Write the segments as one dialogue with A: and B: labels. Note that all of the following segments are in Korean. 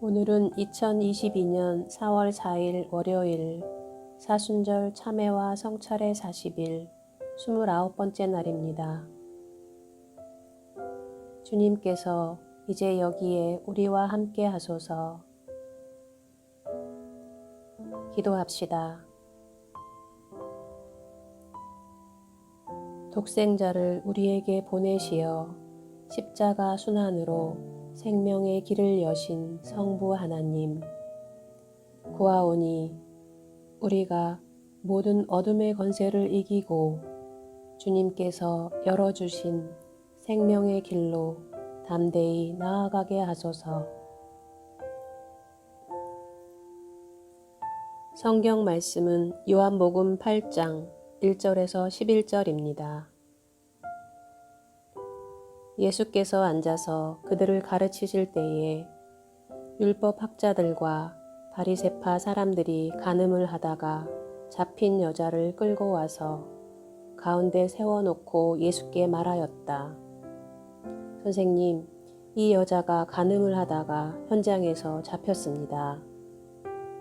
A: 오늘은 2022년 4월 4일 월요일 사순절 참회와 성찰의 40일 29번째 날입니다. 주님께서 이제 여기에 우리와 함께 하소서 기도합시다. 독생자를 우리에게 보내시어 십자가 순환으로 생명의 길을 여신 성부 하나님, 구하오니 우리가 모든 어둠의 권세를 이기고 주님께서 열어주신 생명의 길로 담대히 나아가게 하소서. 성경 말씀은 요한복음 8장 1절에서 11절입니다. 예수께서 앉아서 그들을 가르치실 때에 율법 학자들과 바리세파 사람들이 간음을 하다가 잡힌 여자를 끌고 와서 가운데 세워놓고 예수께 말하였다. 선생님, 이 여자가 간음을 하다가 현장에서 잡혔습니다.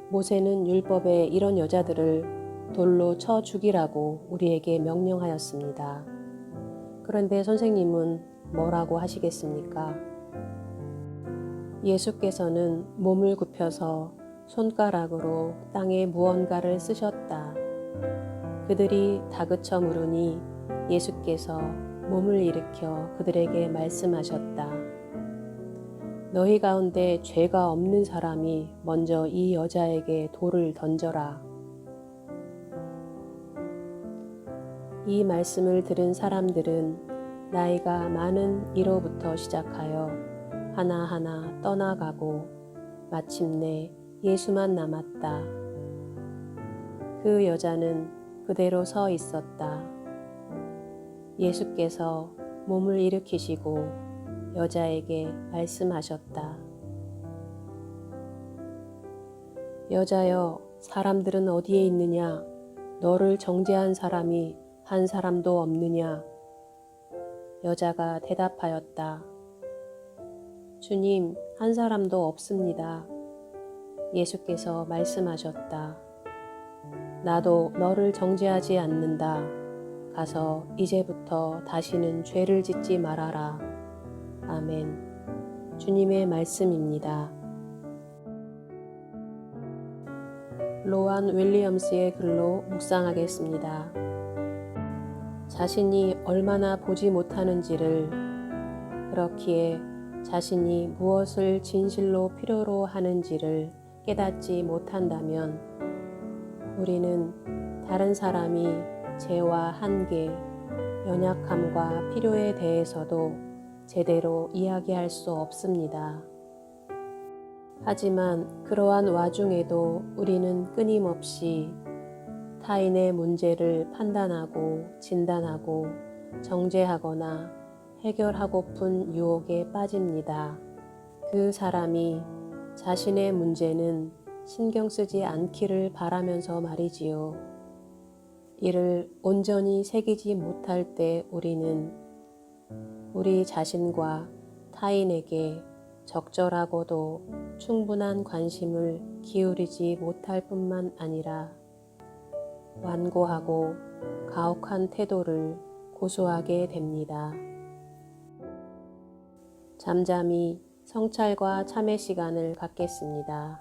A: 모세는 율법에 이런 여자들을 돌로 쳐 죽이라고 우리에게 명령하였습니다. 그런데 선생님은 뭐라고 하시겠습니까? 예수께서는 몸을 굽혀서 손가락으로 땅에 무언가를 쓰셨다. 그들이 다그쳐 물으니 예수께서 몸을 일으켜 그들에게 말씀하셨다. 너희 가운데 죄가 없는 사람이 먼저 이 여자에게 돌을 던져라. 이 말씀을 들은 사람들은 나이가 많은 이로부터 시작하여 하나하나 떠나가고 마침내 예수만 남았다. 그 여자는 그대로 서 있었다. 예수께서 몸을 일으키시고 여자에게 말씀하셨다. 여자여, 사람들은 어디에 있느냐? 너를 정죄한 사람이 한 사람도 없느냐? 여자가 대답하였다. 주님, 한 사람도 없습니다. 예수께서 말씀하셨다. 나도 너를 정죄하지 않는다. 가서 이제부터 다시는 죄를 짓지 말아라. 아멘. 주님의 말씀입니다. 로안 윌리엄스의 글로 묵상하겠습니다. 자신이 얼마나 보지 못하는지를 그렇기에 자신이 무엇을 진실로 필요로 하는지를 깨닫지 못한다면 우리는 다른 사람이 죄와 한계, 연약함과 필요에 대해서도 제대로 이야기할 수 없습니다. 하지만 그러한 와중에도 우리는 끊임없이 타인의 문제를 판단하고 진단하고 정죄하거나 해결하고픈 유혹에 빠집니다. 그 사람이 자신의 문제는 신경 쓰지 않기를 바라면서 말이지요. 이를 온전히 새기지 못할 때 우리는 우리 자신과 타인에게 적절하고도 충분한 관심을 기울이지 못할 뿐만 아니라 완고하고 가혹한 태도를 고수하게 됩니다. 잠잠히 성찰과 참회 시간을 갖겠습니다.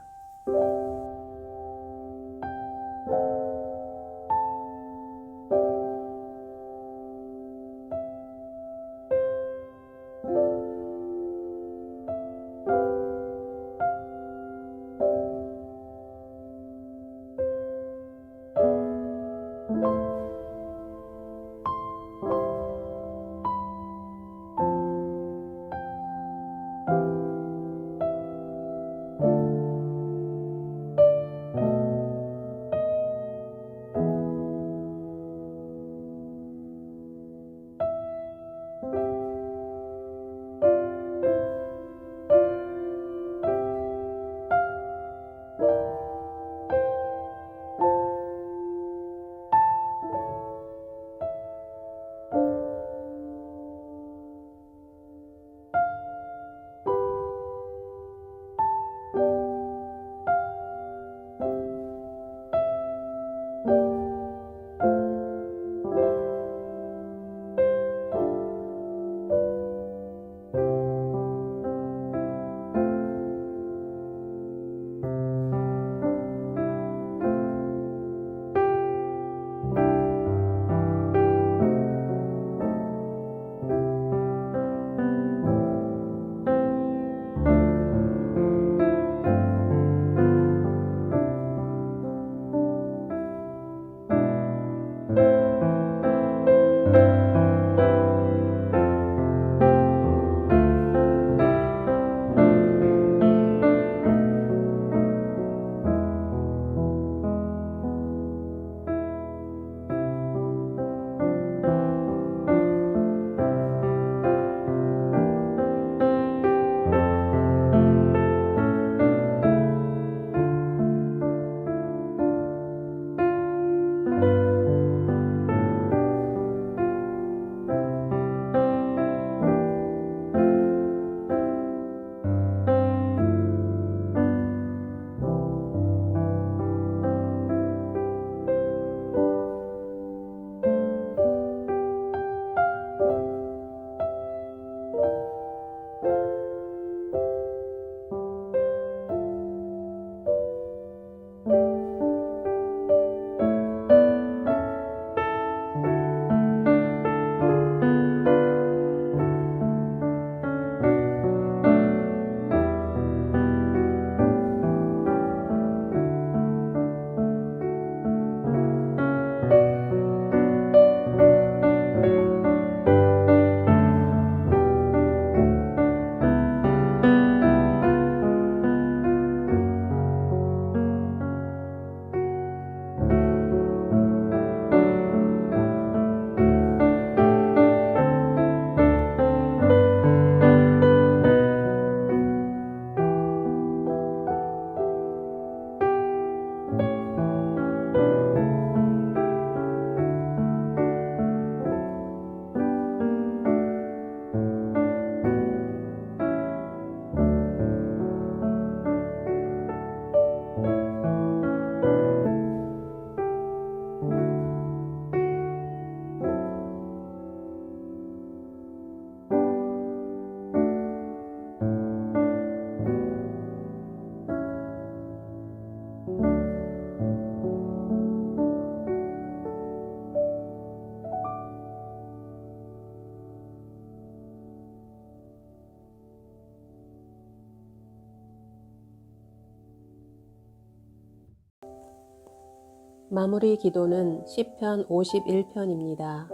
A: 마무리 기도는 시편 51편입니다.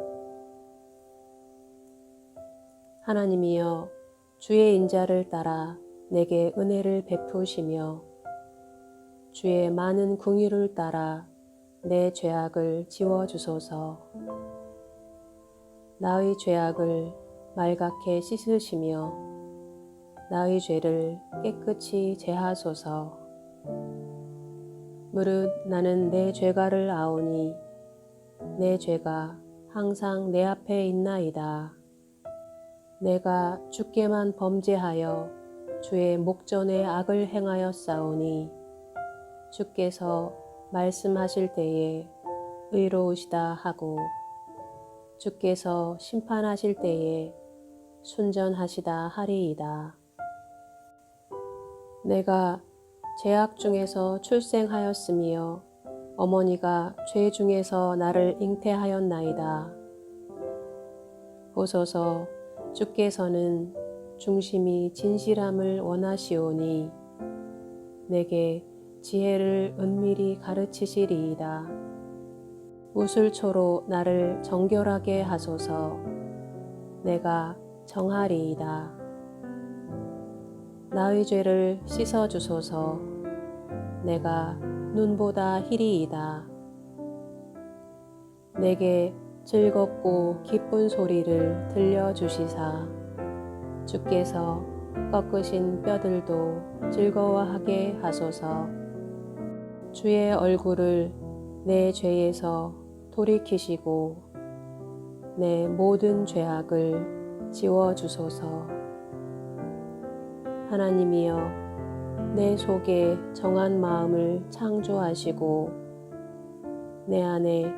A: 하나님이여 주의 인자를 따라 내게 은혜를 베푸시며 주의 많은 궁유를 따라 내 죄악을 지워 주소서. 나의 죄악을 말갛게 씻으시며 나의 죄를 깨끗이 제하소서. 무릇 나는 내 죄가를 아오니 내 죄가 항상 내 앞에 있나이다. 내가 주께만 범죄하여 주의 목전에 악을 행하여 싸우니 주께서 말씀하실 때에 의로우시다 하고 주께서 심판하실 때에 순전하시다 하리이다. 내가 죄악 중에서 출생하였으며 어머니가 죄 중에서 나를 잉태하였나이다. 보소서 주께서는 중심이 진실함을 원하시오니 내게 지혜를 은밀히 가르치시리이다. 무술초로 나를 정결하게 하소서 내가 정하리이다. 나의 죄를 씻어 주소서. 내가 눈보다 희리이다. 내게 즐겁고 기쁜 소리를 들려 주시사. 주께서 꺾으신 뼈들도 즐거워하게 하소서. 주의 얼굴을 내 죄에서 돌이키시고 내 모든 죄악을 지워 주소서 하나님이여 내 속에 정한 마음을 창조하시고 내 안에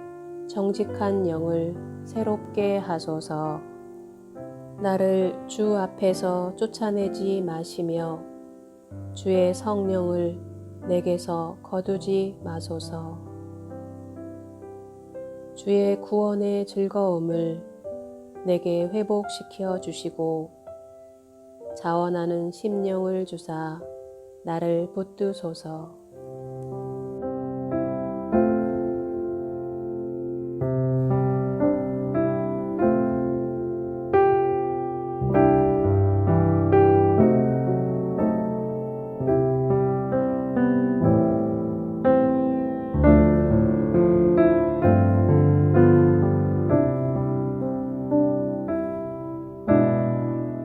A: 정직한 영을 새롭게 하소서. 나를 주 앞에서 쫓아내지 마시며 주의 성령을 내게서 거두지 마소서. 주의 구원의 즐거움을 내게 회복시켜 주시고 자원하는 심령을 주사 나를 붙드소서.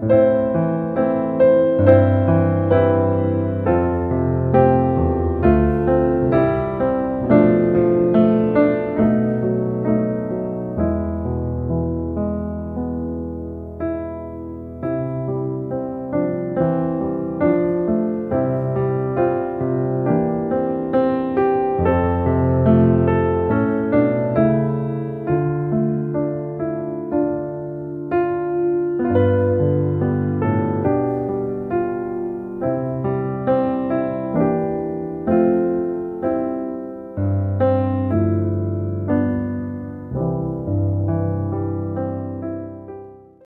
A: thank you